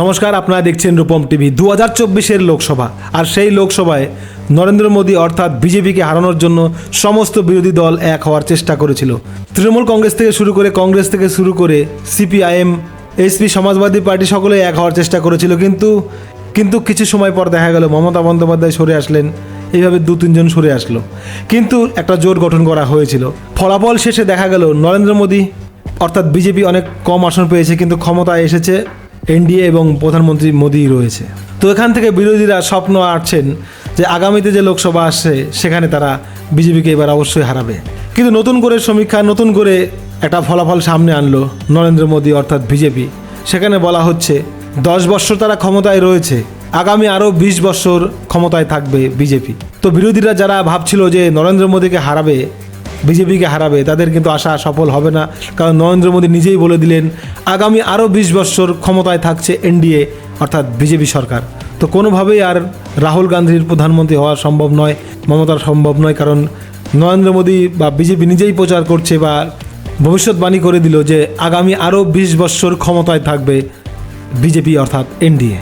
নমস্কার, আপনারা দেখছেন রূপম টিভি দু হাজার চব্বিশের লোকসভা। আর সেই লোকসভায় নরেন্দ্র মোদী অর্থাৎ বিজেপিকে হারানোর জন্য সমস্ত বিরোধী দল এক হওয়ার চেষ্টা করেছিল। তৃণমূল কংগ্রেস থেকে শুরু করে কংগ্রেস থেকে শুরু করে সিপিআইএম এসপি সমাজবাদী পার্টি সকলে এক হওয়ার চেষ্টা করেছিল। কিন্তু কিন্তু কিছু সময় পর দেখা গেল, মমতা বন্দ্যোপাধ্যায় সরে আসলেন। এইভাবে দু, তিনজন সরে আসলো। কিন্তু একটা জোট গঠন করা হয়েছিল। ফলাফল শেষে দেখা গেল, নরেন্দ্র মোদী অর্থাৎ বিজেপি অনেক কম আসন পেয়েছে, কিন্তু ক্ষমতায় এসেছে। এনডিএ এবং প্রধানমন্ত্রী মোদী রয়েছে। তো এখান থেকে বিরোধীরা স্বপ্ন আটছেন যে আগামীতে যে লোকসভা আসছে, সেখানে তারা বিজেপিকে এবার অবশ্যই হারাবে। কিন্তু নতুন করে সমীক্ষা, নতুন করে একটা ফলাফল সামনে আনলো নরেন্দ্র মোদী অর্থাৎ বিজেপি। সেখানে বলা হচ্ছে, দশ বছর তারা ক্ষমতায় রয়েছে, আগামী আরও বিশ বছর ক্ষমতায় থাকবে বিজেপি। তো বিরোধীরা যারা ভাবছিল যে নরেন্দ্র মোদীকে হারাবে বিজেপিকে হারাবে, তাদের কিন্তু আশা সফল হবে না। কারণ নরেন্দ্র মোদী নিজেই বলে দিলেন, আগামী আরও বিশ বছর ক্ষমতায় থাকছে এনডিএ, অর্থাৎ বিজেপি সরকার। তো কোনোভাবেই আর রাহুল গান্ধীর প্রধানমন্ত্রী হওয়া সম্ভব নয় মমতার সম্ভব নয়, কারণ নরেন্দ্র মোদী বা বিজেপি নিজেই প্রচার করছে বা ভবিষ্যৎবাণী করে দিল যে আগামী আরও বিশ বছর ক্ষমতায় থাকবে বিজেপি, অর্থাৎ এনডিএ।